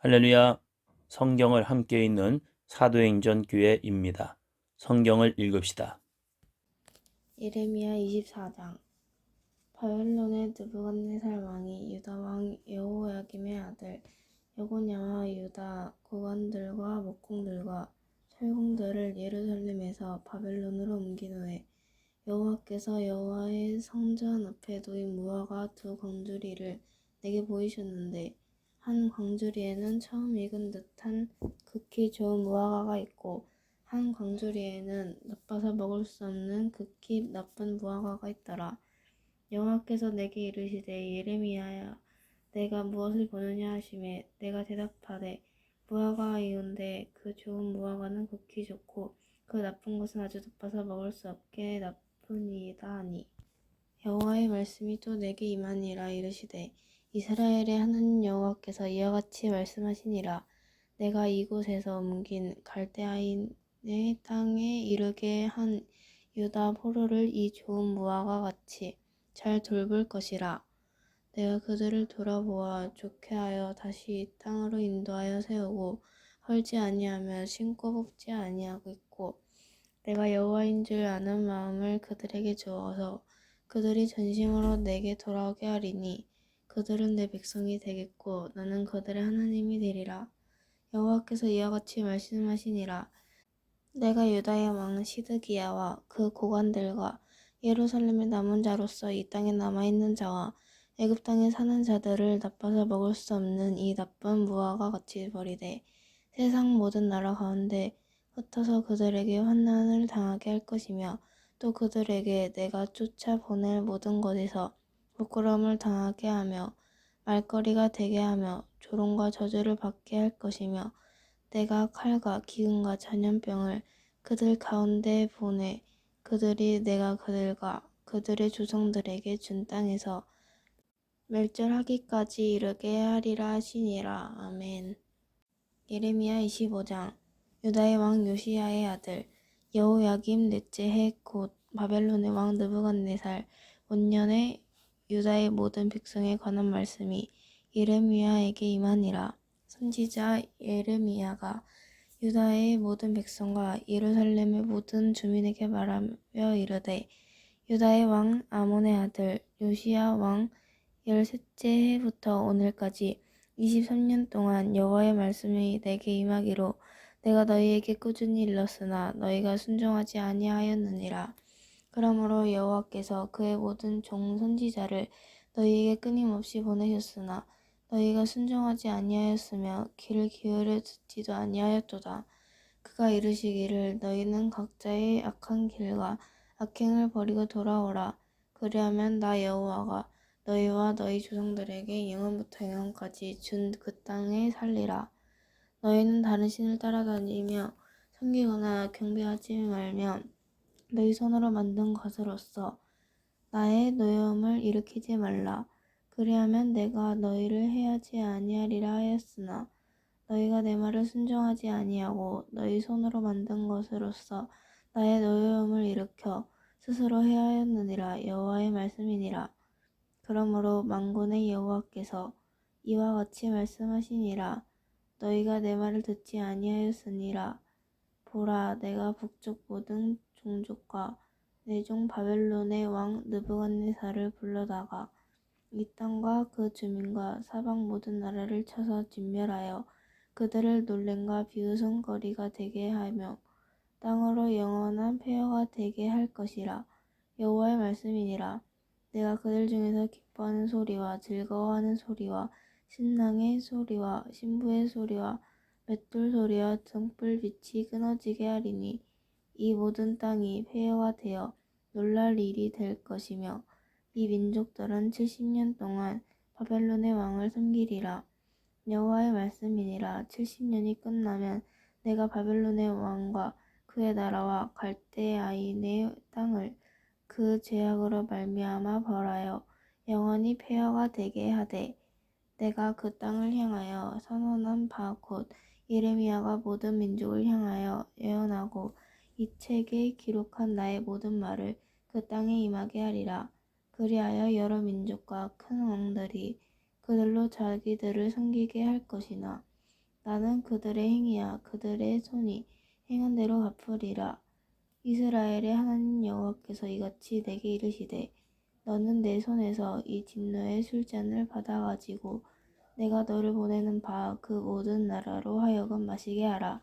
할렐루야. 성경을 함께 읽는 사도행전 교회입니다. 성경을 읽읍시다. 예레미야 24장 바벨론의 느부갓네살 왕이 유다 왕 여호야김의 아들 여고냐와 유다 고관들과 목공들과 철공들을 예루살렘에서 바벨론으로 옮긴 후에 여호와께서 여호와의 성전 앞에 놓인 무화과 두 광주리를 내게 보이셨는데 한 광주리에는 처음 익은 듯한 극히 좋은 무화과가 있고 한 광주리에는 나빠서 먹을 수 없는 극히 나쁜 무화과가 있더라. 여호와께서 내게 이르시되 예레미야야 내가 무엇을 보느냐 하심에 내가 대답하되 무화과이온데 그 좋은 무화과는 극히 좋고 그 나쁜 것은 아주 나빠서 먹을 수 없게 나쁘니이다 하니 여호와의 말씀이 또 내게 임하니라 이르시되 이스라엘의 하나님 여호와께서 이와 같이 말씀하시니라 내가 이곳에서 옮긴 갈대아인의 땅에 이르게 한 유다 포로를 이 좋은 무화과 같이 잘 돌볼 것이라. 내가 그들을 돌아보아 좋게 하여 다시 이 땅으로 인도하여 세우고 헐지 아니하며 심고 뽑지 아니하겠고 내가 여호와인 줄 아는 마음을 그들에게 주어서 그들이 전심으로 내게 돌아오게 하리니 그들은 내 백성이 되겠고 나는 그들의 하나님이 되리라. 여호와께서 이와 같이 말씀하시니라. 내가 유다의 왕 시드기야와 그 고관들과 예루살렘의 남은 자로서 이 땅에 남아 있는 자와 애굽 땅에 사는 자들을 나빠서 먹을 수 없는 이 나쁜 무화과 같이 버리되 세상 모든 나라 가운데 흩어서 그들에게 환난을 당하게 할 것이며 또 그들에게 내가 쫓아 보낼 모든 곳에서 부끄러움을 당하게 하며 말거리가 되게 하며 조롱과 저주를 받게 할 것이며 내가 칼과 기근과 전염병을 그들 가운데 보내 그들이 내가 그들과 그들의 조상들에게 준 땅에서 멸절하기까지 이르게 하리라 하시니라. 아멘. 예레미야 25장 유다의 왕 요시야의 아들 여호야김 넷째 해 곧 바벨론의 왕 느부갓네살 원년에 유다의 모든 백성에 관한 말씀이 예레미야에게 임하니라. 선지자 예레미야가 유다의 모든 백성과 예루살렘의 모든 주민에게 말하며 이르되 유다의 왕 아몬의 아들 요시야 왕 열셋째 해부터 오늘까지 23년 동안 여호와의 말씀이 내게 임하기로 내가 너희에게 꾸준히 일렀으나 너희가 순종하지 아니하였느니라. 그러므로 여호와께서 그의 모든 종 선지자를 너희에게 끊임없이 보내셨으나 너희가 순종하지 아니하였으며 귀를 기울여 듣지도 아니하였도다. 그가 이르시기를 너희는 각자의 악한 길과 악행을 버리고 돌아오라. 그리하면 나 여호와가 너희와 너희 조상들에게 영원부터 영원까지 준 그 땅에 살리라. 너희는 다른 신을 따라다니며 섬기거나 경배하지 말며 너희 손으로 만든 것으로서 나의 노여움을 일으키지 말라. 그리하면 내가 너희를 해하지 아니하리라 하였으나 너희가 내 말을 순종하지 아니하고 너희 손으로 만든 것으로서 나의 노여움을 일으켜 스스로 해하였느니라 여호와의 말씀이니라. 그러므로 만군의 여호와께서 이와 같이 말씀하시니라. 너희가 내 말을 듣지 아니하였으니라. 보라, 내가 북쪽 모든 종족과 내종 바벨론의 왕 느부갓네살을 불러다가 이 땅과 그 주민과 사방 모든 나라를 쳐서 진멸하여 그들을 놀램과 비웃음거리가 되게 하며 땅으로 영원한 폐허가 되게 할 것이라 여호와의 말씀이니라. 내가 그들 중에서 기뻐하는 소리와 즐거워하는 소리와 신랑의 소리와 신부의 소리와 맷돌 소리와 등불 빛이 끊어지게 하리니 이 모든 땅이 폐허가 되어 놀랄 일이 될 것이며 이 민족들은 70년 동안 바벨론의 왕을 섬기리라. 여호와의 말씀이니라. 70년이 끝나면 내가 바벨론의 왕과 그의 나라와 갈대아인의 땅을 그 죄악으로 말미암아 벌하여 영원히 폐허가 되게 하되 내가 그 땅을 향하여 선언한 바 곧 예레미야가 모든 민족을 향하여 예언하고 이 책에 기록한 나의 모든 말을 그 땅에 임하게 하리라. 그리하여 여러 민족과 큰 왕들이 그들로 자기들을 섬기게 할 것이나 나는 그들의 행위야 그들의 손이 행한 대로 갚으리라. 이스라엘의 하나님 여호와께서 이같이 내게 이르시되 너는 내 손에서 이 진노의 술잔을 받아 가지고 내가 너를 보내는 바 그 모든 나라로 하여금 마시게 하라.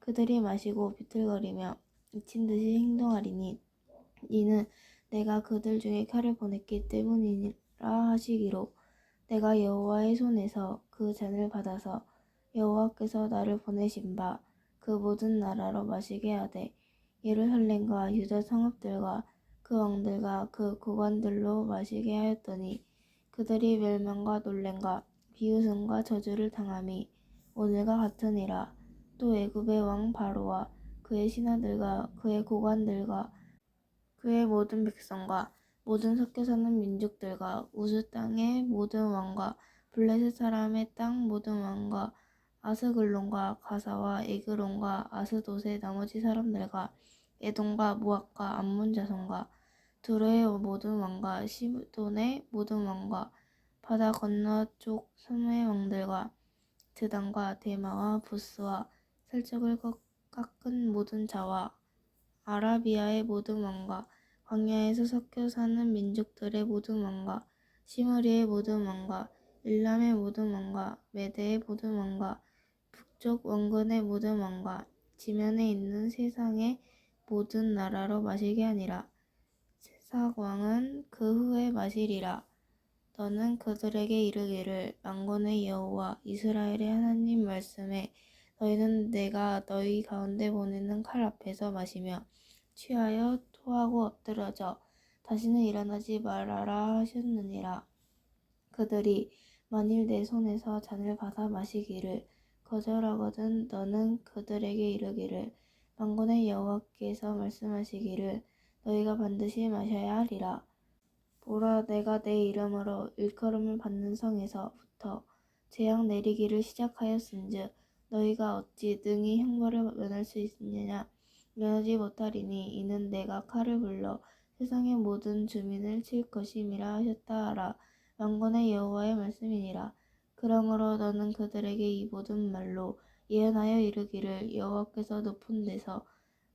그들이 마시고 비틀거리며 미친 듯이 행동하리니 이는 내가 그들 중에 칼을 보냈기 때문이라 하시기로 내가 여호와의 손에서 그 잔을 받아서 여호와께서 나를 보내신 바 그 모든 나라로 마시게 하되 예루살렘과 유다 성읍들과 그 왕들과 그 고관들로 마시게 하였더니 그들이 멸망과 놀램과 비웃음과 저주를 당함이 오늘과 같으니라. 또 애굽의 왕 바로와 그의 신하들과 그의 고관들과 그의 모든 백성과 모든 섞여 사는 민족들과 우스 땅의 모든 왕과 블레셋 사람의 땅 모든 왕과 아스글론과 가사와 에그론과 아스돗의 나머지 사람들과 에돔과 모압과 암몬 자손과 두로의 모든 왕과 시돈의 모든 왕과 바다 건너쪽 섬의 왕들과 드단과 대마와 부스와 살적을 꺾- 깎은 모든 자와 아라비아의 모든 왕과 광야에서 섞여 사는 민족들의 모든 왕과 시므리의 모든 왕과 일람의 모든 왕과 메대의 모든 왕과 북쪽 원근의 모든 왕과 지면에 있는 세상의 모든 나라로 마시게 하니라. 세상 왕은 그 후에 마시리라. 너는 그들에게 이르기를 만군의 여호와 이스라엘의 하나님 말씀에 너희는 내가 너희 가운데 보내는 칼 앞에서 마시며 취하여 토하고 엎드러져 다시는 일어나지 말아라 하셨느니라. 그들이 만일 내 손에서 잔을 받아 마시기를 거절하거든 너는 그들에게 이르기를 만군의 여호와께서 말씀하시기를 너희가 반드시 마셔야 하리라. 보라 내가 내 이름으로 일컬음을 받는 성에서부터 재앙 내리기를 시작하였은즉 너희가 어찌 능히 형벌을 면할 수 있느냐? 면하지 못하리니 이는 내가 칼을 불러 세상의 모든 주민을 칠 것임이라 하셨다 하라. 만군의 여호와의 말씀이니라. 그러므로 너는 그들에게 이 모든 말로 예언하여 이르기를 여호와께서 높은 데서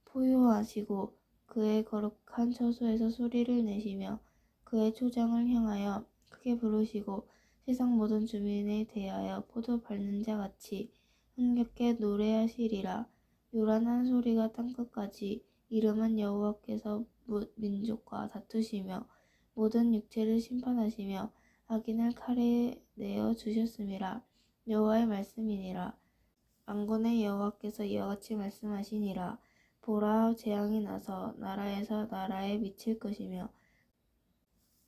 포효하시고 그의 거룩한 처소에서 소리를 내시며 그의 초장을 향하여 크게 부르시고 세상 모든 주민에 대하여 포도 밟는 자 같이 흥겹게 노래하시리라. 요란한 소리가 땅끝까지 이름은 여호와께서 뭇 민족과 다투시며 모든 육체를 심판하시며 악인을 칼에 내어 주셨음이라. 여호와의 말씀이니라. 만군의 여호와께서 이와 같이 말씀하시니라. 보라 재앙이 나서 나라에서 나라에 미칠 것이며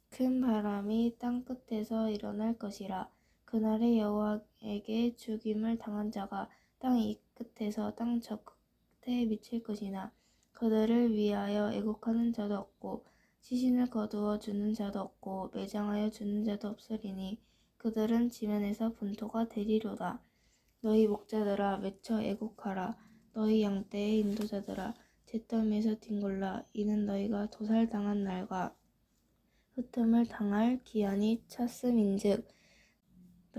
큰 바람이 땅 끝에서 일어날 것이라. 그날에 여호와에게 죽임을 당한 자가 땅 이 끝에서 땅 저 끝에 미칠 것이나 그들을 위하여 애곡하는 자도 없고 시신을 거두어 주는 자도 없고 매장하여 주는 자도 없으리니 그들은 지면에서 분토가 되리로다. 너희 목자들아 외쳐 애곡하라. 너희 양떼의 인도자들아 잿더미에서 뒹굴라. 이는 너희가 도살당한 날과 흩음을 당할 기한이 찼음인즉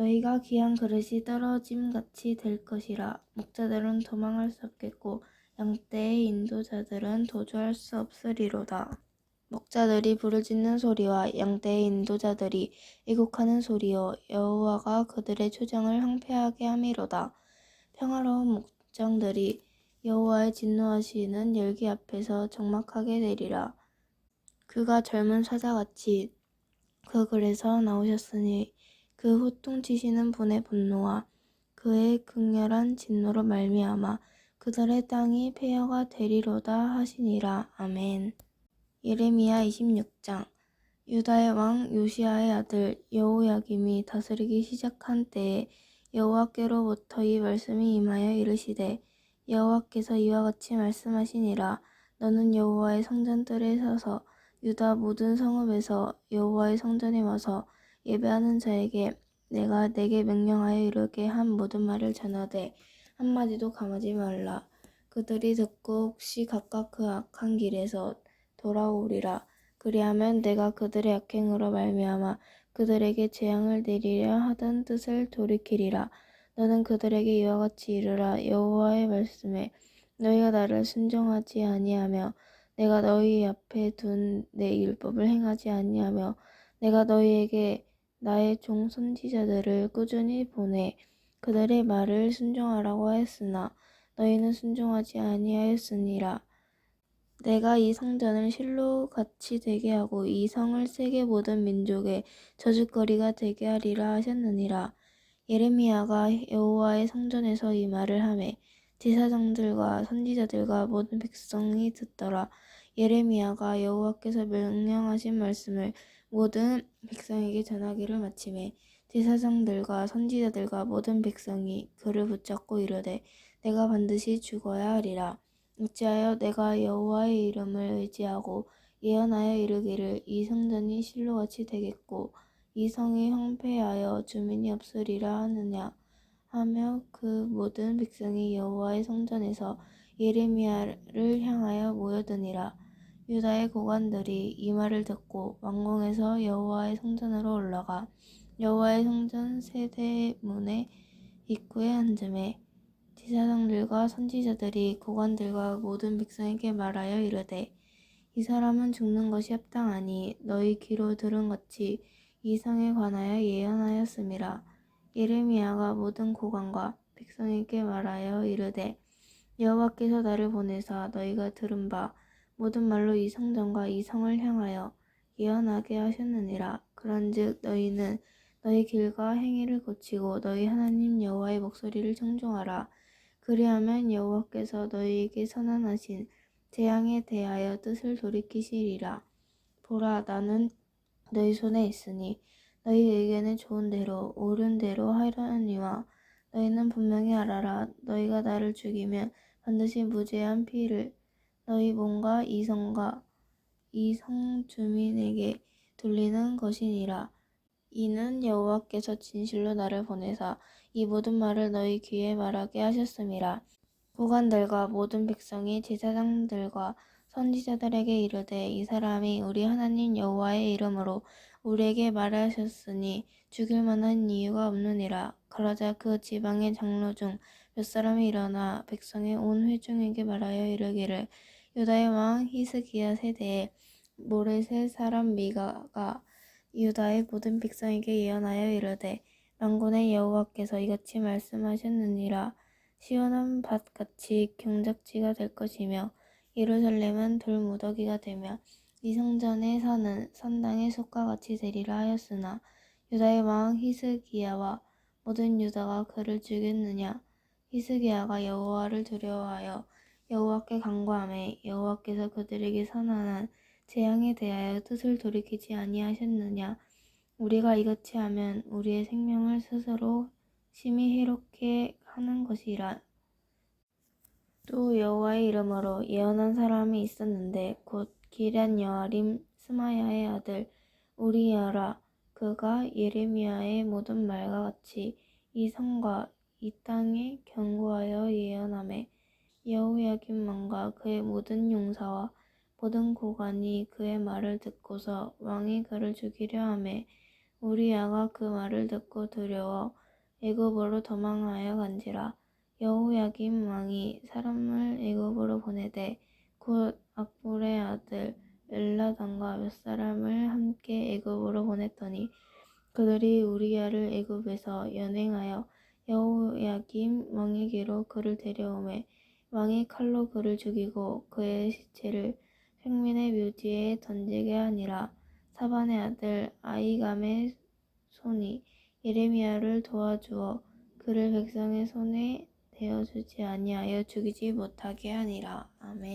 너희가 귀한 그릇이 떨어짐 같이 될 것이라 목자들은 도망할 수 없겠고 양떼의 인도자들은 도주할 수 없으리로다. 목자들이 부르짖는 소리와 양떼의 인도자들이 애곡하는 소리요 여호와가 그들의 초장을 황폐하게 함이로다. 평화로운 목장들이 여호와의 진노하시는 열기 앞에서 적막하게 되리라. 그가 젊은 사자같이 그 글에서 나오셨으니 그 호통치시는 분의 분노와 그의 극렬한 진노로 말미암아 그들의 땅이 폐허가 되리로다 하시니라. 아멘. 예레미야 26장 유다의 왕 요시아의 아들 여호야김이 다스리기 시작한 때에 여호와께로부터 이 말씀이 임하여 이르시되 여호와께서 이와 같이 말씀하시니라 너는 여호와의 성전들에 서서 유다 모든 성읍에서 여호와의 성전에 와서 예배하는 자에게 내가 내게 명령하여 이르게 한 모든 말을 전하되 한마디도 감하지 말라. 그들이 듣고 혹시 각각 그 악한 길에서 돌아오리라. 그리하면 내가 그들의 악행으로 말미암아 그들에게 재앙을 내리려 하던 뜻을 돌이키리라. 너는 그들에게 이와 같이 이르라 여호와의 말씀에 너희가 나를 순종하지 아니하며 내가 너희 앞에 둔 내 율법을 행하지 아니하며 내가 너희에게 나의 종 선지자들을 꾸준히 보내 그들의 말을 순종하라고 하였으나 너희는 순종하지 아니하였으니라. 내가 이 성전을 실로 같이 되게 하고 이 성을 세계 모든 민족의 저주거리가 되게 하리라 하셨느니라. 예레미야가 여호와의 성전에서 이 말을 하매 제사장들과 선지자들과 모든 백성이 듣더라. 예레미야가 여호와께서 명령하신 말씀을 모든 백성에게 전하기를 마침에 제사장들과 선지자들과 모든 백성이 그를 붙잡고 이르되 내가 반드시 죽어야 하리라. 어찌하여 내가 여호와의 이름을 의지하고 예언하여 이르기를 이 성전이 실로같이 되겠고 이 성이 황폐하여 주민이 없으리라 하느냐 하며 그 모든 백성이 여호와의 성전에서 예레미야를 향하여 모여드니라 유다의 고관들이 이 말을 듣고 왕궁에서 여호와의 성전으로 올라가 여호와의 성전 세대문의 입구에 앉음에 제사장들과 선지자들이 고관들과 모든 백성에게 말하여 이르되 이 사람은 죽는 것이 합당하니 너희 귀로 들은 같이 이 성에 관하여 예언하였음이라. 예레미야가 모든 고관과 백성에게 말하여 이르되 여호와께서 나를 보내사 너희가 들은 바 모든 말로 이 성전과 이 성을 향하여 예언하게 하셨느니라 그런즉 너희는 너희 길과 행위를 고치고 너희 하나님 여호와의 목소리를 청종하라 그리하면 여호와께서 너희에게 선언하신 재앙에 대하여 뜻을 돌이키시리라. 보라, 나는 너희 손에 있으니 너희 의견에 좋은 대로 옳은 대로 하려니와 너희는 분명히 알아라. 너희가 나를 죽이면 반드시 무죄한 피를 너희 몸과 이성과 이성 주민에게 돌리는 것이니라. 이는 여호와께서 진실로 나를 보내사 이 모든 말을 너희 귀에 말하게 하셨음이라. 고관들과 모든 백성이 제사장들과 선지자들에게 이르되 이 사람이 우리 하나님 여호와의 이름으로 우리에게 말하셨으니 죽일 만한 이유가 없느니라. 그러자 그 지방의 장로 중 몇 사람이 일어나 백성의 온 회중에게 말하여 이르기를 유다의 왕 히스기야 세대에 모레셋 사람 미가가 유다의 모든 백성에게 예언하여 이르되 만군의 여호와께서 이같이 말씀하셨느니라. 시온은 밭같이 경작지가 될 것이며 예루살렘은 돌무더기가 되며 이 성전의 산은 산당의 숲과 같이 되리라 하였으나 유다의 왕 히스기야와 모든 유다가 그를 죽였느냐? 히스기야가 여호와를 두려워하여 여호와께 간구하매 여호와께서 그들에게 선언한 재앙에 대하여 뜻을 돌이키지 아니하셨느냐 우리가 이같이 하면 우리의 생명을 스스로 심히 해롭게 하는 것이라. 또 여호와의 이름으로 예언한 사람이 있었는데 곧 기럇 여아림 스마야의 아들 우리야라 그가 예레미야의 모든 말과 같이 이 성과 이 땅에 경고하여 예언하매 여호야김 왕과 그의 모든 용사와 모든 고관이 그의 말을 듣고서 왕이 그를 죽이려 하매 우리야가 그 말을 듣고 두려워 애굽으로 도망하여 간지라. 여호야김 왕이 사람을 애굽으로 보내되 곧 악볼의 아들 엘라단과 몇 사람을 함께 애굽으로 보냈더니 그들이 우리야를 애굽에서 연행하여 여호야김 왕에게로 그를 데려오매 왕이 칼로 그를 죽이고 그의 시체를 생민의 묘지에 던지게 하니라 사반의 아들 아이감의 손이 예레미야를 도와주어 그를 백성의 손에 대어주지 아니하여 죽이지 못하게 하니라. 아멘.